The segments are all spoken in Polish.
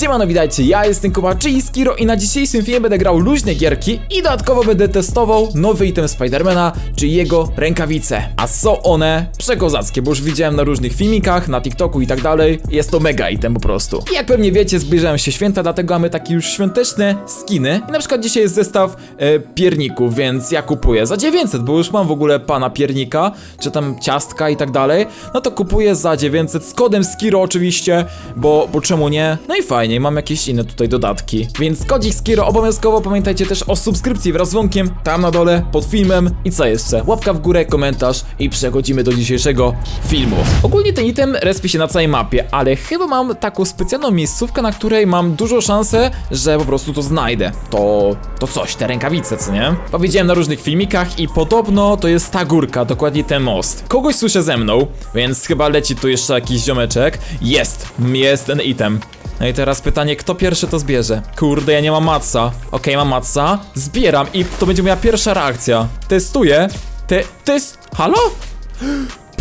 Siemano, witajcie, ja jestem Kuba, czyli Skiro i na dzisiejszym filmie będę grał luźne gierki i dodatkowo będę testował nowy item Spidermana, czyli jego rękawice. A są one przekozackie, bo już widziałem na różnych filmikach, na TikToku i tak dalej. Jest to mega item po prostu. I jak pewnie wiecie, zbliżają się święta, dlatego mamy takie już świąteczne skiny. I na przykład dzisiaj jest zestaw e, pierników, więc ja kupuję za 900, bo już mam w ogóle pana piernika, czy tam ciastka i tak dalej. No to kupuję za 900 z kodem Skiro oczywiście, bo, bo czemu nie? No i fajnie, mam jakieś inne tutaj dodatki. Więc kodzik Skiro obowiązkowo pamiętajcie też o subskrypcji wraz z dzwonkiem tam na dole pod filmem. I co jeszcze? Łapka w górę, komentarz i przechodzimy do dzisiejszego filmu. Ogólnie ten item respi się na całej mapie, ale chyba mam taką specjalną miejscówkę, na której mam dużo szansę, że po prostu to znajdę. To, to coś, te rękawice, co nie? Powiedziałem na różnych filmikach i podobno to jest ta górka, dokładnie ten most. Kogoś słyszę ze mną, więc chyba leci tu jeszcze jakiś ziomeczek. Jest, jest ten item. No i teraz pytanie, kto pierwszy to zbierze? Kurde, ja nie mam matsa. Okej, mam matsa. Zbieram i to będzie moja pierwsza reakcja. Testuję. Te, test... Halo?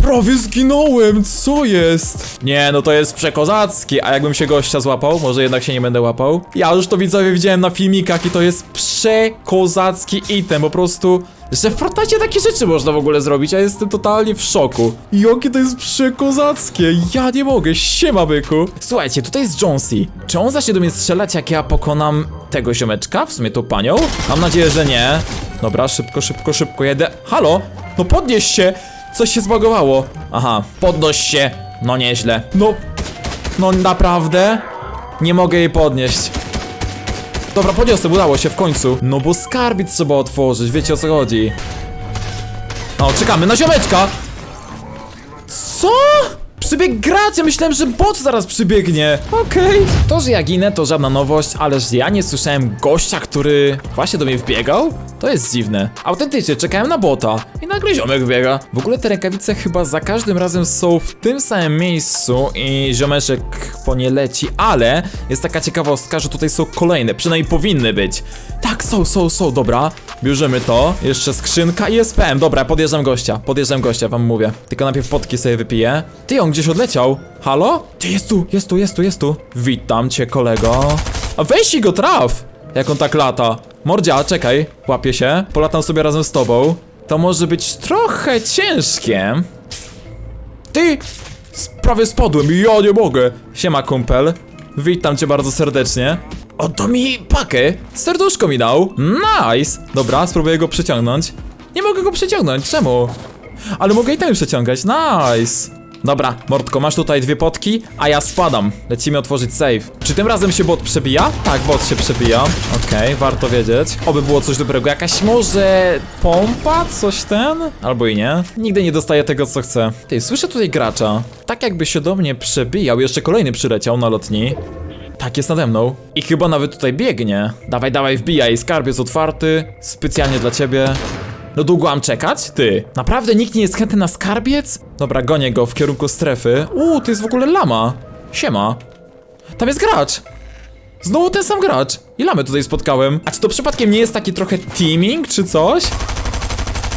Prawie zginąłem, co jest? Nie, no to jest przekozackie, a jakbym się gościa złapał, może jednak się nie będę łapał. Ja już to widzowie widziałem na filmikach i to jest przekozacki item, po prostu, że w Fortnite takie rzeczy można w ogóle zrobić, a jestem totalnie w szoku. Jakie to jest przekozackie, ja nie mogę, siema byku. Słuchajcie, tutaj jest Jonesy. Czy on zacznie do mnie strzelać, jak ja pokonam tego ziomeczka, w sumie tą panią? Mam nadzieję, że nie. Dobra, szybko, szybko, szybko jedę. Halo? No podnieś się! Coś się zbagowało. Aha, podnoś się. No nieźle. No, no naprawdę? Nie mogę jej podnieść. Dobra, podniosę, udało się w końcu. No bo skarbiec trzeba otworzyć, wiecie o co chodzi. O, czekamy na ziomeczka! Co? Przybieg gracz, ja myślałem, że bot zaraz przybiegnie. Okej. To, że ja ginę, to żadna nowość, ale że ja nie słyszałem gościa, który właśnie do mnie wbiegał? To jest dziwne. Autentycznie, czekałem na bota i nagle ziomek wbiega. W ogóle te rękawice chyba za każdym razem są w tym samym miejscu i ziomeczek po nie leci, ale jest taka ciekawostka, że tutaj są kolejne, przynajmniej powinny być. Tak, są, są, są, dobra. Bierzemy to, jeszcze skrzynka i SPM. Dobra, podjeżdżam gościa, podjeżdżam gościa, wam mówię. Tylko najpierw potki sobie wypiję. Ty, on gdzieś odleciał. Halo? Ty, jest tu, jest tu, jest tu, jest tu. Witam cię, kolego. A weź i go traf! Jak on tak lata. Mordzia, czekaj, łapię się. Polatam sobie razem z tobą. To może być trochę ciężkie. Ty! Prawie spadłem, ja nie mogę. Siema, kumpel. Witam cię bardzo serdecznie. Oto mi pakę. Serduszko mi dał. Nice. Dobra, spróbuję go przeciągnąć. Nie mogę go przeciągnąć, czemu? Ale mogę i tam przeciągać, nice. Dobra, Mordko, masz tutaj dwie potki, a ja spadam. Lecimy otworzyć save. Czy tym razem się bot przebija? Tak, bot się przebija. Okej, warto wiedzieć. Oby było coś dobrego. Jakaś może pompa? Coś ten? Albo i nie. Nigdy nie dostaję tego, co chcę. Ty, słyszę tutaj gracza. Tak jakby się do mnie przebijał. Jeszcze kolejny przyleciał na lotni. Tak, jest nade mną. I chyba nawet tutaj biegnie. Dawaj, dawaj, wbijaj. Skarb jest otwarty. Specjalnie dla ciebie. No długo mam czekać? Ty. Naprawdę nikt nie jest chętny na skarbiec? Dobra, gonię go w kierunku strefy. Uuu, to jest w ogóle lama. Siema. Tam jest gracz. Znowu ten sam gracz. I lamy tutaj spotkałem. A czy to przypadkiem nie jest taki trochę teaming, czy coś?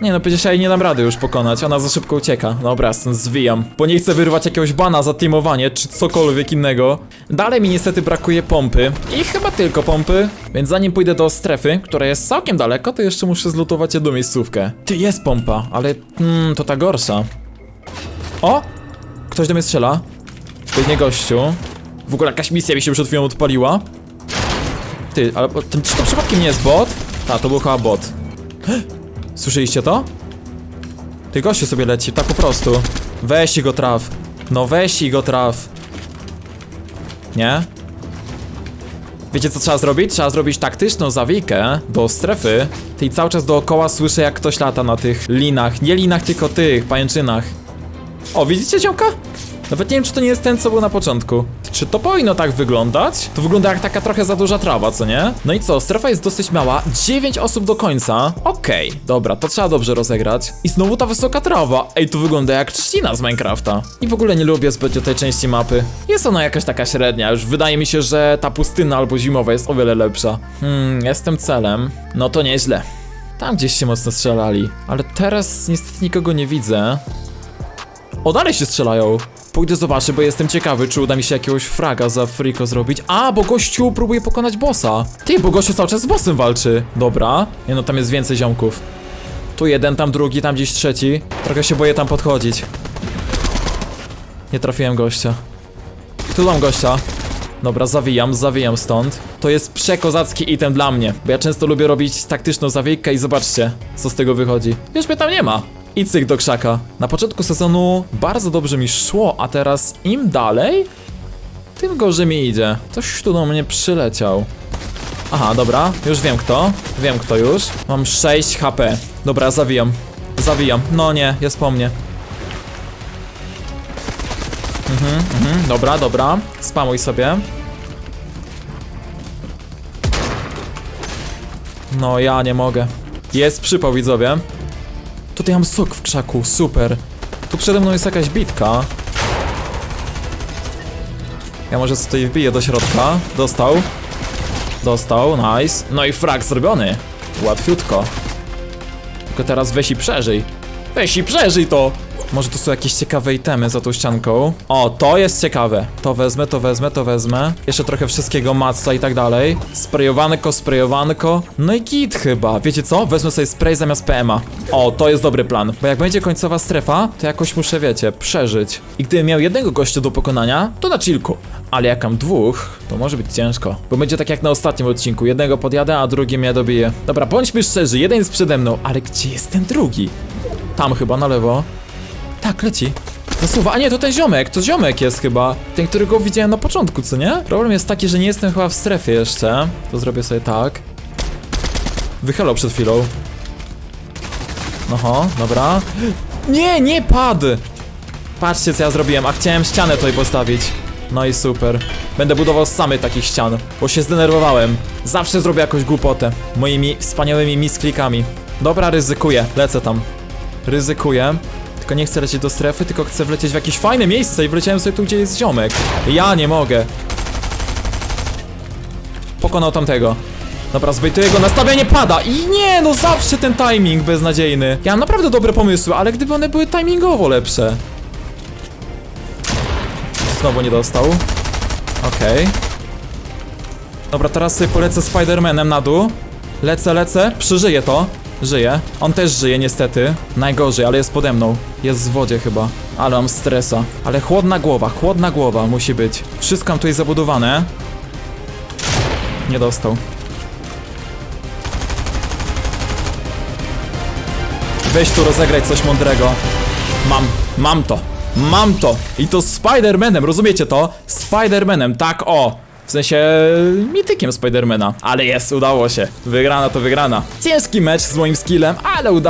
Nie no, przecież ja jej nie dam rady już pokonać, ona za szybko ucieka. Dobra, stąd zwijam. Bo nie chcę wyrwać jakiegoś bana za teamowanie, czy cokolwiek innego. Dalej mi niestety brakuje pompy. I chyba tylko pompy. Więc zanim pójdę do strefy, która jest całkiem daleko, to jeszcze muszę zlutować jedną miejscówkę. Ty, jest pompa, ale mm, to ta gorsza. O! Ktoś do mnie strzela. Biegnie gościu. W ogóle jakaś misja mi się przed chwilą odpaliła. Ty, ale to, czy to przypadkiem nie jest bot? Ta, to był chyba bot. Słyszeliście to? Ty gościu sobie leci, tak po prostu. Weź i go traf. No weź i go traf. Nie? Wiecie co trzeba zrobić? Trzeba zrobić taktyczną zawijkę do strefy. I cały czas dookoła słyszę jak ktoś lata na tych linach. Nie linach, tylko tych, pajęczynach. O, widzicie ziomka? Nawet nie wiem, czy to nie jest ten, co był na początku. Czy to powinno tak wyglądać? To wygląda jak taka trochę za duża trawa, co nie? No i co, strefa jest dosyć mała, 9 osób do końca. Okej, dobra, to trzeba dobrze rozegrać. I znowu ta wysoka trawa. Ej, to wygląda jak trzcina z Minecrafta. I w ogóle nie lubię zbytnio tej części mapy. Jest ona jakaś taka średnia, już wydaje mi się, że ta pustyna albo zimowa jest o wiele lepsza. Hmm, jestem celem. No to nieźle. Tam gdzieś się mocno strzelali, ale teraz niestety nikogo nie widzę. O, dalej się strzelają. Pójdę zobaczę, bo jestem ciekawy, czy uda mi się jakiegoś fraga za friko zrobić. A, bo gościu próbuje pokonać bossa. Ty, bo gościu cały czas z bossem walczy. Dobra. Nie no, tam jest więcej ziomków. Tu jeden, tam drugi, tam gdzieś trzeci. Trochę się boję tam podchodzić. Nie trafiłem gościa. Tu mam gościa. Dobra, zawijam, zawijam stąd. To jest przekozacki item dla mnie, bo ja często lubię robić taktyczną zawijkę i zobaczcie, co z tego wychodzi. Już mnie tam nie ma. I cyk do krzaka. Na początku sezonu bardzo dobrze mi szło, a teraz im dalej, tym gorzej mi idzie. Coś tu do mnie przyleciał. Aha, dobra, już wiem kto. Wiem kto już. Mam 6 HP. Dobra, zawijam. Zawijam. No nie, jest po mnie. Mhm, dobra, dobra. Spamuj sobie. No, ja nie mogę. Jest przypał, widzowie. Tutaj mam sok w krzaku, super. Tu przede mną jest jakaś bitka. Ja może tutaj wbiję do środka. Dostał. Dostał, nice. No i frag zrobiony. Łatwiutko. Tylko teraz weź i przeżyj. Weź i przeżyj to! Może tu są jakieś ciekawe itemy za tą ścianką. O, to jest ciekawe. To wezmę, to wezmę, to wezmę. Jeszcze trochę wszystkiego, matca i tak dalej. Sprejowanko, sprejowanko. No i kit chyba. Wiecie co? Wezmę sobie spray zamiast PMA. O, to jest dobry plan. Bo jak będzie końcowa strefa, to jakoś muszę, wiecie, przeżyć. I gdybym miał jednego gościa do pokonania, to na chillku. Ale jak mam dwóch, to może być ciężko. Bo będzie tak jak na ostatnim odcinku. Jednego podjadę, a drugi mnie dobije. Dobra, bądźmy szczerzy. Jeden jest przede mną, ale gdzie jest ten drugi? Tam chyba, na lewo. Tak, leci. Zasuwa. A nie, to ten ziomek, to ziomek jest chyba. Ten, którego widziałem na początku, co nie? Problem jest taki, że nie jestem chyba w strefie jeszcze. To zrobię sobie tak. Wychylał przed chwilą. Oho, dobra. Nie, nie padł! Patrzcie, co ja zrobiłem, a chciałem ścianę tutaj postawić. No i super. Będę budował samy takich ścian, bo się zdenerwowałem. Zawsze zrobię jakąś głupotę. Moimi wspaniałymi misklikami. Dobra, ryzykuję. Lecę tam. Ryzykuję. Tylko nie chcę lecieć do strefy, tylko chcę wlecieć w jakieś fajne miejsce i wleciałem sobie tu, gdzie jest ziomek. Ja nie mogę. Pokonał tamtego. Dobra, zbejtuję go, nastawienie pada i nie, no zawsze ten timing beznadziejny. Ja mam naprawdę dobre pomysły, ale gdyby one były timingowo lepsze. Znowu nie dostał. Okej. Dobra, teraz sobie polecę Spidermanem na dół. Lecę, lecę, przeżyję to. Żyje. On też żyje niestety. Najgorzej, ale jest pode mną. Jest w wodzie chyba. Ale mam stresa. Ale chłodna głowa, chłodna głowa musi być. Wszystko mam tutaj zabudowane. Nie dostał. Weź tu rozegrać coś mądrego. Mam, mam to. Mam to. I to Spider-Manem, rozumiecie to? Spider-Manem, tak o. W sensie mitykiem Spidermana. Ale jest, udało się. Wygrana to wygrana. Ciężki mecz z moim skillem, ale udało